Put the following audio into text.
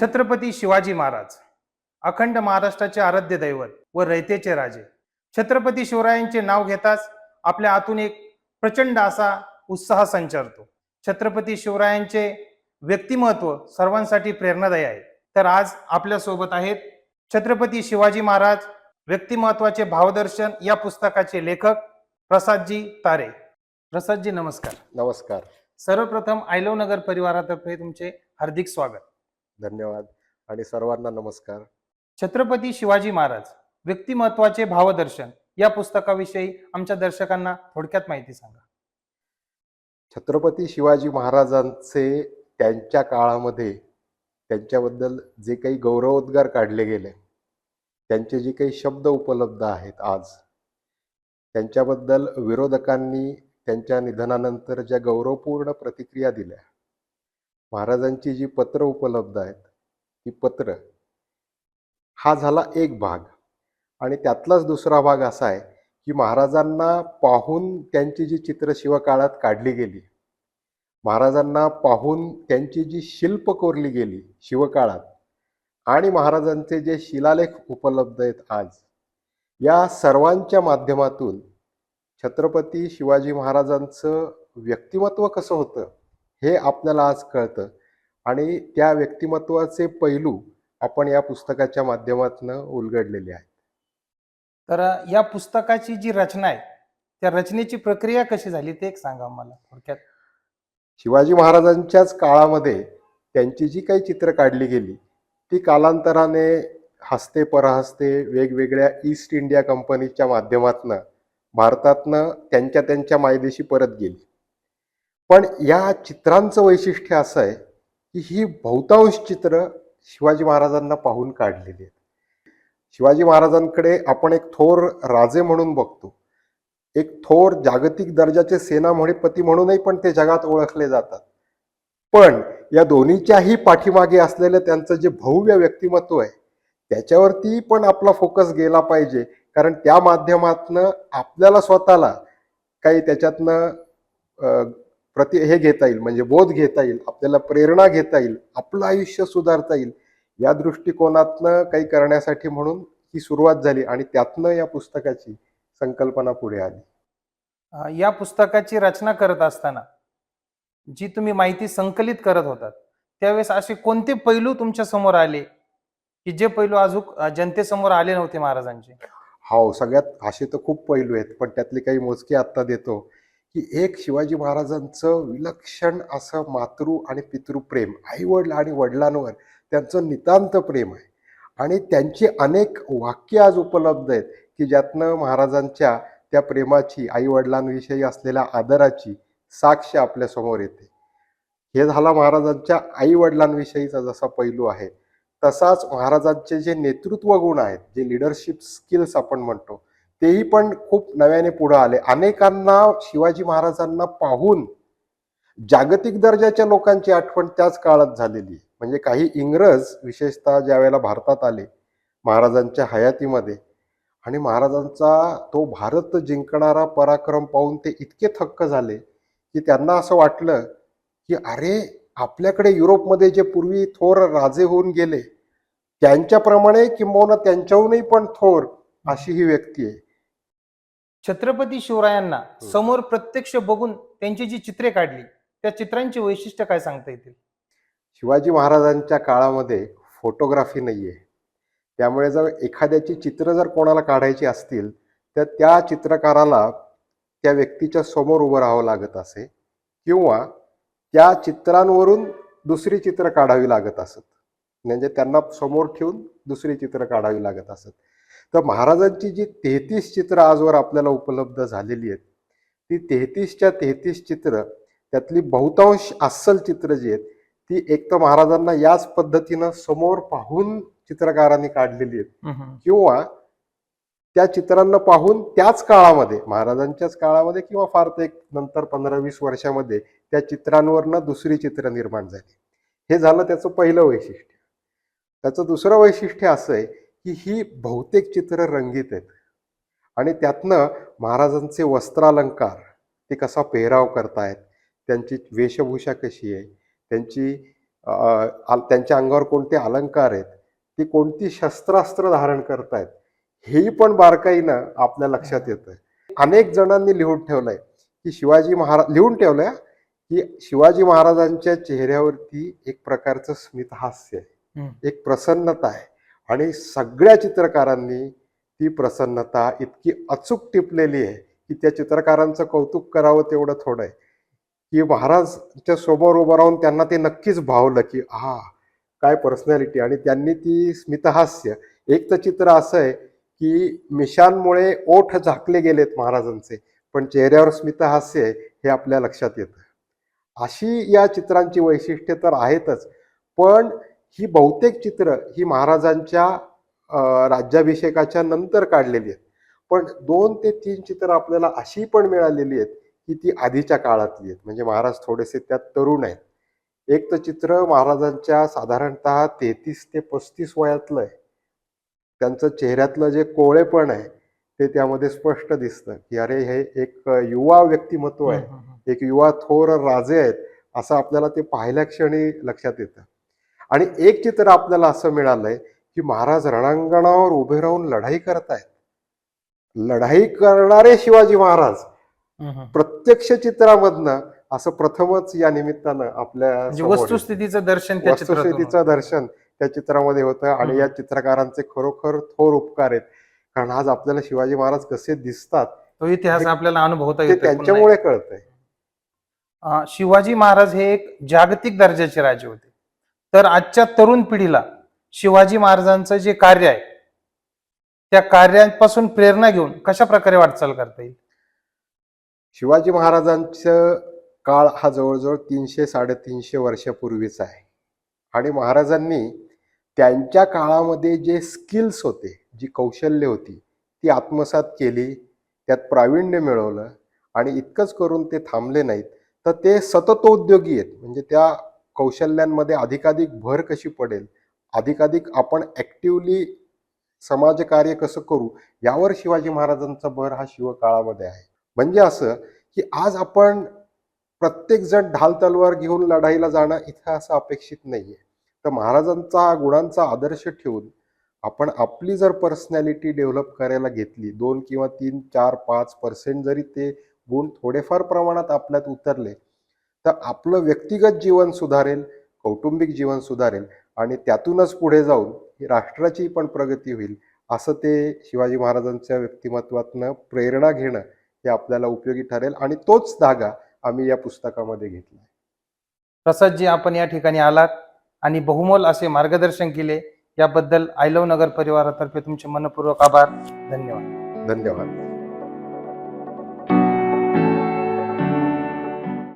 छत्रपती शिवाजी महाराज अखंड महाराष्ट्राचे आराध्य दैवत व रयतेचे राजे. छत्रपती शिवरायांचे नाव घेताच आपल्या आतून एक प्रचंड असा उत्साह संचारतो. छत्रपती शिवरायांचे व्यक्तिमत्व सर्वांसाठी प्रेरणादायी आहे. तर आज आपल्यासोबत आहेत छत्रपती शिवाजी महाराज व्यक्तिमत्वाचे भावदर्शन या पुस्तकाचे लेखक प्रसादजी तारे. प्रसादजी नमस्कार. नमस्कार. सर्वप्रथम आयलव नगर परिवारातर्फे तुमचे हार्दिक स्वागत. धन्यवाद आणि सर्वांना नमस्कार. छत्रपती शिवाजी महाराज व्यक्तिमत्वाचे भावदर्शन या पुस्तकाविषयी आमच्या दर्शकांना थोडक्यात माहिती सांगा. छत्रपती शिवाजी महाराजांचे त्यांच्या काळामध्ये त्यांच्याबद्दल जे काही गौरवोद्गार काढले गेले त्यांचे जे काही शब्द उपलब्ध आहेत आज त्यांच्याबद्दल विरोधकांनी त्यांच्या निधनानंतर ज्या गौरवपूर्ण प्रतिक्रिया दिल्या महाराजांची जी पत्र उपलब्ध आहेत ती पत्र हा झाला एक भाग. आणि त्यातलाच दुसरा भाग असा आहे की महाराजांना पाहून त्यांची जी चित्र शिवकाळात काढली गेली महाराजांना पाहून त्यांची जी शिल्प कोरली गेली शिवकाळात आणि महाराजांचे जे शिलालेख उपलब्ध आहेत आज या सर्वांच्या माध्यमातून छत्रपती शिवाजी महाराजांचं व्यक्तिमत्व कसं होतं? हे आपल्याला आज कळतं. आणि त्या व्यक्तिमत्वाचे पैलू आपण या पुस्तकाच्या माध्यमातून उलगडलेले आहेत. तर या पुस्तकाची जी रचना आहे त्या रचनेची प्रक्रिया कशी झाली ते एक सांगा मला थोडक्यात. शिवाजी महाराजांच्याच काळामध्ये त्यांची जी काही चित्र काढली गेली ती कालांतराने हस्ते परहस्ते वेगवेगळ्या ईस्ट इंडिया कंपनीच्या माध्यमातनं भारतातनं त्यांच्या त्यांच्या मायदेशी परत गेली. पण या चित्रांचं वैशिष्ट्य असं आहे की ही बहुतांश चित्र शिवाजी महाराजांना पाहून काढलेली आहेत. शिवाजी महाराजांकडे आपण एक थोर राजे म्हणून बघतो. एक थोर जागतिक दर्जाचे सेनापती म्हणूनही पण ते जगात ओळखले जातात. पण या दोन्हीच्याही पाठीमागे असलेलं त्यांचं जे भव्य व्यक्तिमत्व आहे त्याच्यावरती पण आपला फोकस गेला पाहिजे. कारण त्या माध्यमातनं आपल्याला स्वतःला काही त्याच्यातनं प्रति हे घेता येईल म्हणजे बोध घेता येईल आपल्याला प्रेरणा घेता येईल आपलं आयुष्य सुधारता येईल या दृष्टिकोनातनं काही करण्यासाठी म्हणून ही सुरुवात झाली आणि त्यातनं या पुस्तकाची संकल्पना पुढे आली. या पुस्तकाची रचना करत असताना जी तुम्ही माहिती संकलित करत होतात त्यावेळेस असे कोणते पैलू तुमच्यासमोर आले की जे पैलू अजून जनतेसमोर आले नव्हते महाराजांचे? हो सगळ्यात असे तर खूप पैलू आहेत पण त्यातले काही मोजके आत्ता देतो. की एक शिवाजी महाराजांचं विलक्षण असं मातृ आणि पितृप्रेम आईवडील आणि वडिलांवर त्यांचं नितांत प्रेम आहे. आणि त्यांची अनेक वाक्य आज उपलब्ध आहेत की ज्यातनं महाराजांच्या त्या प्रेमाची आईवडिलांविषयी असलेल्या आदराची साक्ष आपल्यासमोर येते. हे झाला महाराजांच्या आईवडिलांविषयीचा जसा पैलू आहे तसाच महाराजांचे जे नेतृत्व गुण आहेत जे लिडरशिप स्किल्स आपण म्हणतो तेही पण खूप नव्याने पुढे आले. अनेकांना शिवाजी महाराजांना पाहून जागतिक दर्जाच्या लोकांची आठवण त्याच काळात झालेली. आहे म्हणजे काही इंग्रज विशेषतः ज्या वेळेला भारतात आले महाराजांच्या हयातीमध्ये आणि महाराजांचा तो भारत जिंकणारा पराक्रम पाहून ते इतके थक्क झाले की त्यांना असं वाटलं की अरे आपल्याकडे युरोपमध्ये जे पूर्वी थोर राजे होऊन गेले त्यांच्याप्रमाणे किंबहुना त्यांच्याहूनही पण थोर अशी ही व्यक्ती आहे. छत्रपती शिवरायांना समोर प्रत्यक्ष बघून त्यांची जी चित्रे काढली त्या चित्रांची वैशिष्ट्य काय सांगता येतील? शिवाजी महाराजांच्या काळामध्ये फोटोग्राफी नाही आहे त्यामुळे जर एखाद्याची चित्र जर कोणाला काढायची असतील तर त्या चित्रकाराला त्या व्यक्तीच्या समोर उभं राहावं लागत असे किंवा त्या चित्रांवरून दुसरी चित्र काढावी लागत असत. म्हणजे त्यांना समोर ठेवून दुसरी चित्र काढावी लागत असत. तर महाराजांची जी तेहतीस चित्र आजवर आपल्याला उपलब्ध झालेली आहेत ती तेहतीसच्या तेहतीस चित्र त्यातली बहुतांश अस्सल चित्र जी आहेत ती एक तर महाराजांना याच पद्धतीनं समोर पाहून चित्रकारांनी काढलेली आहेत. किंवा त्या चित्रांना पाहून त्याच काळामध्ये महाराजांच्याच काळामध्ये किंवा फार तर एक नंतर पंधरा वीस वर्षामध्ये त्या चित्रांवरनं दुसरी चित्र निर्माण झाली. हे झालं त्याचं पहिलं वैशिष्ट्य. त्याचं दुसरं वैशिष्ट्य असं आहे की ही बहुतेक चित्र रंगीत आहेत. आणि त्यातनं महाराजांचे वस्त्रालंकार ते कसा पेहराव करतायत त्यांची वेशभूषा कशी आहे त्यांची त्यांच्या अंगावर कोणते अलंकार आहेत ती कोणती शस्त्रास्त्र धारण करतायत हेही पण बारकाईनं आपल्या लक्षात येतं अनेक जणांनी लिहून ठेवलंय की शिवाजी महाराज लिहून ठेवलंय की शिवाजी महाराजांच्या चेहऱ्यावरती एक प्रकारचं स्मितहास्य आहे. एक प्रसन्नता आहे. आणि सगळ्या चित्रकारांनी ती प्रसन्नता इतकी अचूक टिपलेली आहे की त्या चित्रकारांचं कौतुक करावं तेवढं थोडं आहे. की महाराजच्या समोर उभं राहून त्यांना ते नक्कीच भावलं की हा काय पर्सनॅलिटी आणि त्यांनी ती स्मितहास्य एक तर चित्र असं आहे की मिशांमुळे ओठ झाकले गेलेत महाराजांचे पण चेहऱ्यावर स्मितहास्य आहे हे आपल्या लक्षात येतं. अशी या चित्रांची वैशिष्ट्ये तर आहेतच पण ही बहुतेक चित्र ही महाराजांच्या राज्याभिषेकाच्या नंतर काढलेली आहेत. पण दोन ते तीन चित्र आपल्याला अशी पण मिळालेली आहेत की ती आधीच्या काळातली आहेत. म्हणजे महाराज थोडेसे त्यात तरुण आहेत. एक तर चित्र महाराजांच्या साधारणतः तेहतीस ते पस्तीस वयातलं आहे. त्यांचं चेहऱ्यातलं जे कोळेपण आहे ते त्यामध्ये स्पष्ट दिसतं की अरे हे एक युवा व्यक्तिमत्व आहे. एक युवा थोर राजे आहेत असं आपल्याला ते पाहिल्या क्षणी लक्षात येतं. आणि एक चित्र आपल्याला असं मिळालंय की महाराज रणांगणावर उभे राहून लढाई करतायत लढाई करणारे शिवाजी महाराज. प्रत्यक्ष चित्रामधनं असं प्रथमच या निमित्तानं आपल्या म्हणजे. वस्तुस्थितीचं दर्शन वस्तुस्थितीचं दर्शन त्या चित्रामध्ये होतं आणि. या चित्रकारांचे खरोखर थोर उपकार आहेत कारण आज आपल्याला शिवाजी महाराज कसे दिसतात तो इतिहास आपल्याला अनुभवता येतो त्यांच्यामुळे कळतंय शिवाजी महाराज हे एक जागतिक दर्जाचे राजे होते तर आजच्या तरुण पिढीला शिवाजी महाराजांचं जे कार्य आहे त्या कार्यापासून प्रेरणा घेऊन कशा प्रकारे वाटचाल करता येईल? शिवाजी महाराजांचं काळ हा जवळजवळ तीनशे साडेतीनशे वर्षापूर्वीचा आहे. आणि महाराजांनी त्यांच्या काळामध्ये जे स्किल्स होते जी कौशल्य होती ती आत्मसात केली त्यात प्रावीण्य मिळवलं आणि इतकंच करून ते थांबले नाहीत. तर ते सततोद्योगी आहेत. म्हणजे त्या कौशल्यांमध्ये अधिकाधिक भर कशी पडेल? अधिकाधिक आपण ॲक्टिवली समाजकार्य कसं करू? यावर शिवाजी महाराजांचा भर हा शिवकाळामध्ये आहे. म्हणजे असं की आज आपण प्रत्येकजण ढाल तलवार घेऊन लढाईला जाणं इथं असं अपेक्षित नाही आहे तर महाराजांचा गुणांचा आदर्श ठेवून आपण आपली जर पर्सनॅलिटी डेव्हलप करायला घेतली दोन किंवा तीन चार पाच पर्सेंट जरी ते गुण थोडेफार प्रमाणात आपल्यात उतरले तर आपलं व्यक्तिगत जीवन सुधारेल कौटुंबिक जीवन सुधारेल आणि त्यातूनच पुढे जाऊन ही राष्ट्राची पण प्रगती होईल असं ते शिवाजी महाराजांच्या व्यक्तिमत्वातनं प्रेरणा घेणं हे आपल्याला उपयोगी ठरेल आणि तोच धागा आम्ही या पुस्तकामध्ये घेतला प्रसादजी आपण या ठिकाणी आलात आणि बहुमोल असे मार्गदर्शन केले. याबद्दल आय लव्ह नगर परिवारातर्फे तुमचे मनपूर्वक आभार. धन्यवाद. धन्यवाद.